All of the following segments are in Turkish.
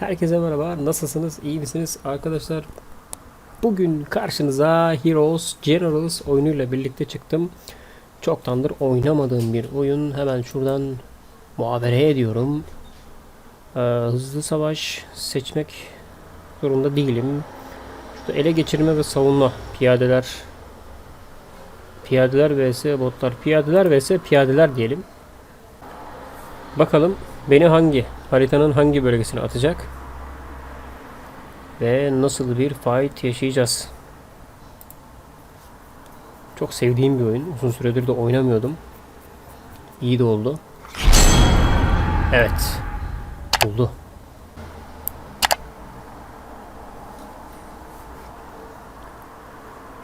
Herkese merhaba. Nasılsınız? İyi misiniz? Arkadaşlar bugün karşınıza Heroes Generals oyunuyla birlikte çıktım. Çoktandır oynamadığım bir oyun. Hemen şuradan muhabere ediyorum. Ee, hızlı savaş seçmek zorunda değilim. Şurada ele geçirme ve savunma. Piyadeler Piyadeler vs botlar. Piyadeler vs piyadeler diyelim. Bakalım beni hangi haritanın hangi bölgesine atacak ve nasıl bir fight yaşayacağız. Çok sevdiğim bir oyun. Uzun süredir de oynamıyordum. İyi de oldu. Evet. Oldu.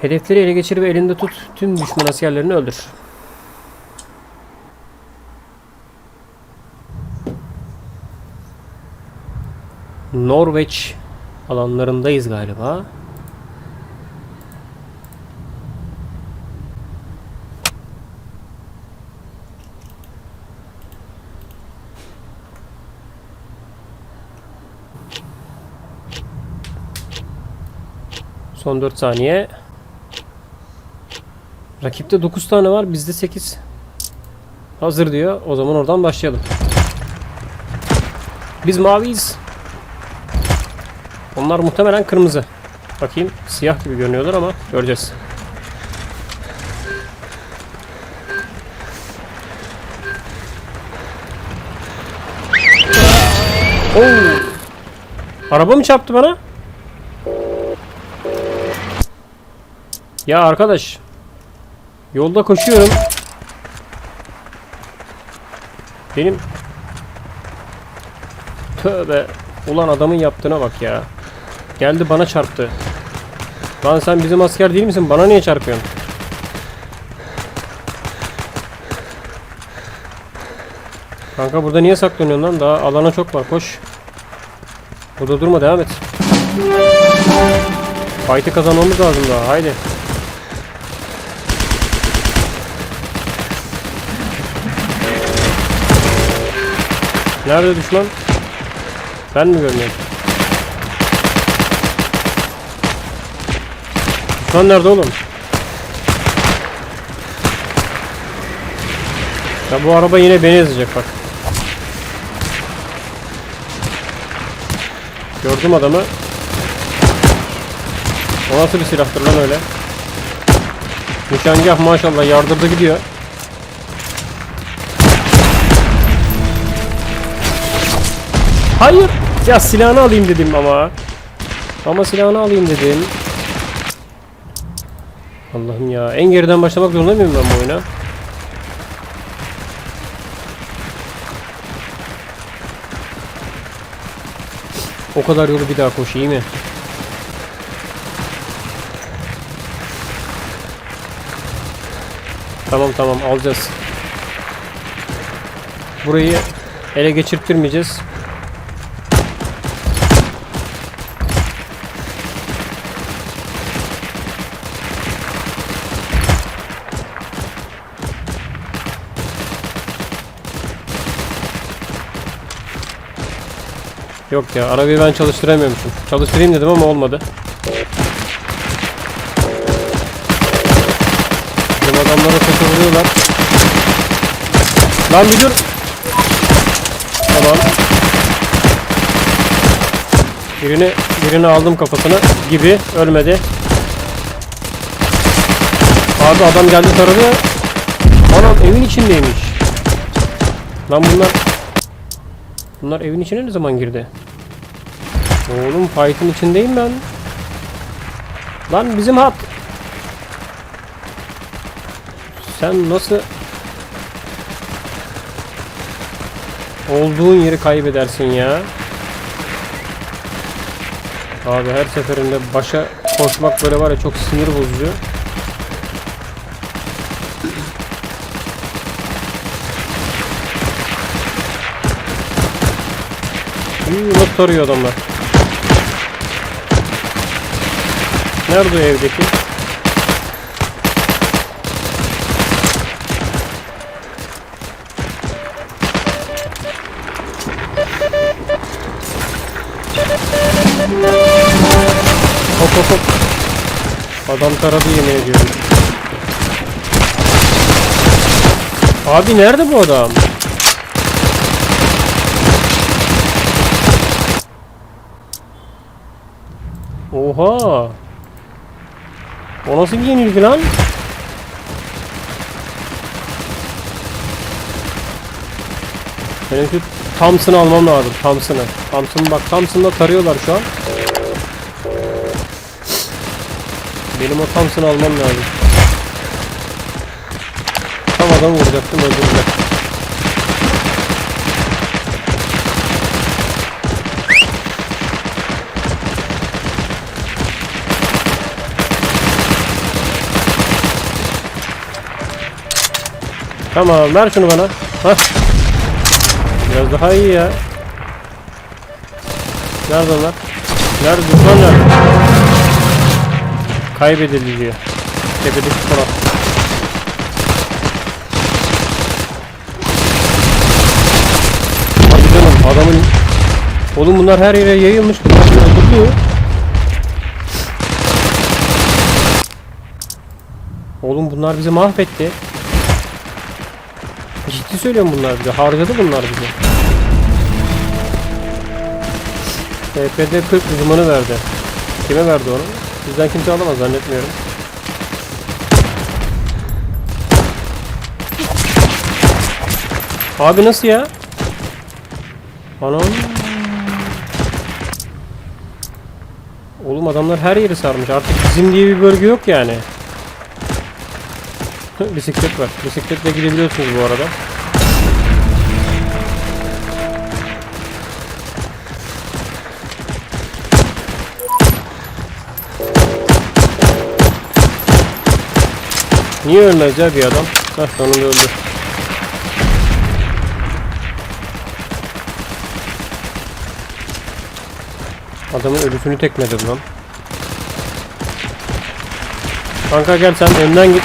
Hedefleri ele geçir ve elinde tut. Tüm düşman askerlerini öldür. Norveç alanlarındayız galiba. Son 4 saniye. Rakipte 9 tane var, bizde 8. Hazır diyor. O zaman oradan başlayalım. Biz maviyiz. Onlar muhtemelen kırmızı. Bakayım siyah gibi görünüyorlar ama göreceğiz. Oo. Araba mı çarptı bana? Ya arkadaş. Yolda koşuyorum. Benim Tövbe. Ulan adamın yaptığına bak ya. Geldi bana çarptı. Lan sen bizim asker değil misin? Bana niye çarpıyorsun? Kanka burada niye saklanıyorsun lan? Daha alana çok var. Koş. Burada durma. Devam et. Fight'ı kazanmamız lazım daha. Haydi. Nerede düşman? Ben mi görmüyorum? Düşman nerede oğlum? Ya bu araba yine beni ezecek bak. Gördüm adamı. O nasıl bir silahtır lan öyle? Nişangah maşallah yardırdı gidiyor. Hayır. Ya silahını alayım dedim ama. Ama silahını alayım dedim. Allah'ım ya. En geriden başlamak zorunda mıyım ben bu oyuna? O kadar yolu bir daha koş iyi mi? Tamam tamam alacağız. Burayı ele geçirttirmeyeceğiz. Yok ya arabayı ben çalıştıramıyormuşum. Çalıştırayım dedim ama olmadı. Bizim adamlara kötü vuruyorlar. Lan bir dur. Tamam. Birini birini aldım kafasına gibi ölmedi. Abi adam geldi taradı. Anam evin içindeymiş. Lan bunlar Bunlar evin içine ne zaman girdi? Oğlum fight'ın içindeyim ben. Lan bizim hat. Sen nasıl olduğun yeri kaybedersin ya? Abi her seferinde başa koşmak böyle var ya çok sinir bozucu. Uuu nasıl tarıyor adamlar. Nerede o evdeki? Hop hop hop. Adam taradı yemin ediyorum. Abi nerede bu adam? Oha. O nasıl bir yenilgi lan? Benim şu Thompson'ı almam lazım. Thompson'ı. Thompson'ı bak Thompson'la tarıyorlar şu an. Benim o Thompson'ı almam lazım. Tam adamı vuracaktım öldürdüler. Tamam ver şunu bana. Hah. Biraz daha iyi ya. Nerede onlar? Nerede düşman nerede? Kaybedildi diyor. Tepedeki taraf. Hadi canım adamın... Oğlum bunlar her yere yayılmış. Bunlar öldürdü. Oğlum bunlar bizi mahvetti. Ciddi söylüyorum bunlar bize. Harcadı bunlar bizi. TP'de 40 uzmanı verdi. Kime verdi onu? Bizden kimse alamaz zannetmiyorum. Abi nasıl ya? Anam. Oğlum adamlar her yeri sarmış. Artık bizim diye bir bölge yok yani. Bisiklet var. Bisikletle gidebiliyorsunuz bu arada. Niye ölmez bir adam? Heh sonunda öldü. Adamın ölüsünü tekmedim lan. Kanka gel sen önden git.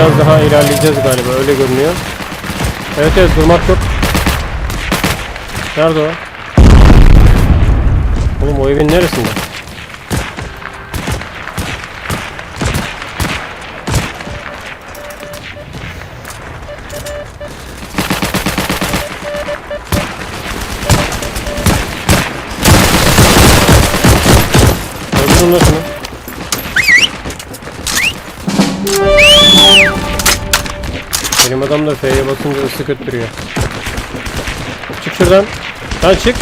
Biraz daha ilerleyeceğiz galiba öyle görünüyor. Evet evet durmak yok. Nerede o? Oğlum o evin neresinde? Öldürün lan şunu. Benim adam da F'ye basınca ıslık öttürüyor. Çık şuradan. Lan çık.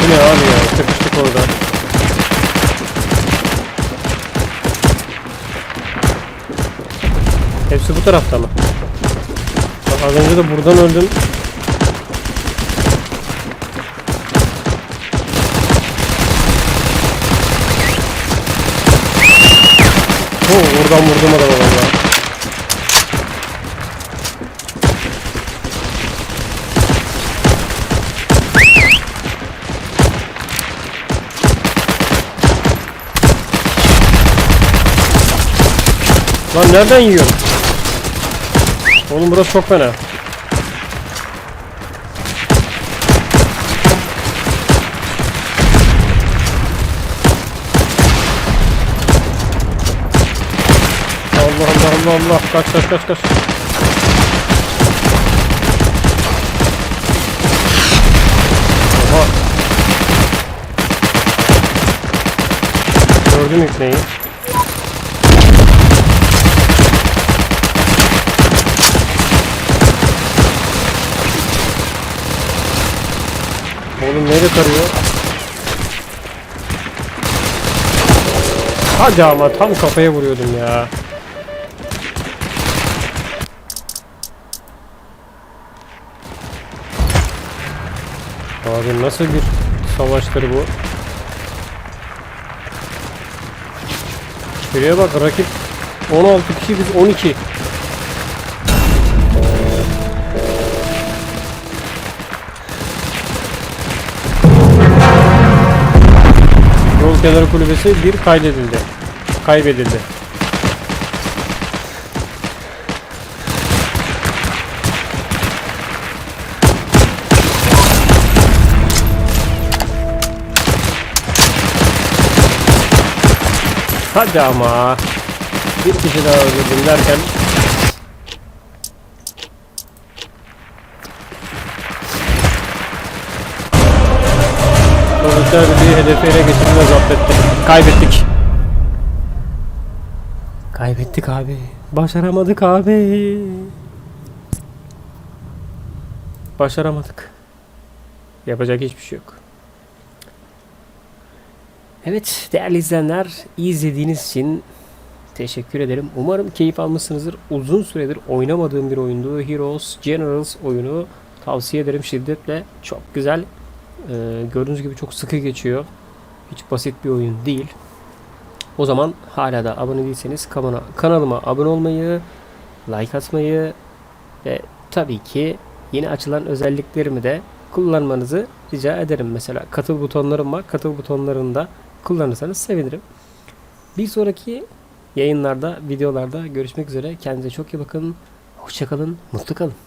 Bu ne abi ya? Sıkıştık orada. Hepsi bu tarafta mı? Bak az önce de buradan öldüm. Oo, oradan vurdum adamı valla. Lan nereden yiyorum? Oğlum burası çok fena. Allah kaç kaç kaç kaç. Oha. Gördüm ipneyi. Oğlum nereye tarıyor? Hadi ama tam kafaya vuruyordum ya. Abi nasıl bir savaştır bu? Şuraya bak rakip 16 kişi biz 12. Yol kenarı kulübesi bir kaydedildi. Kaybedildi. Hadi ama. Bir kişi daha öldürdüm derken Sonuçta bir hedefi ele geçirme. Kaybettik. Kaybettik abi. Başaramadık abi. Başaramadık. Yapacak hiçbir şey yok. Evet değerli izleyenler izlediğiniz için teşekkür ederim. Umarım keyif almışsınızdır. Uzun süredir oynamadığım bir oyundu. Heroes Generals oyunu tavsiye ederim şiddetle. Çok güzel. Ee, gördüğünüz gibi çok sıkı geçiyor. Hiç basit bir oyun değil. O zaman hala da abone değilseniz kanala, kanalıma abone olmayı, like atmayı ve tabii ki yeni açılan özelliklerimi de kullanmanızı rica ederim. Mesela katıl butonlarım var. Katıl butonlarını da kullanırsanız sevinirim. Bir sonraki yayınlarda, videolarda görüşmek üzere. Kendinize çok iyi bakın. Hoşçakalın, mutlu kalın.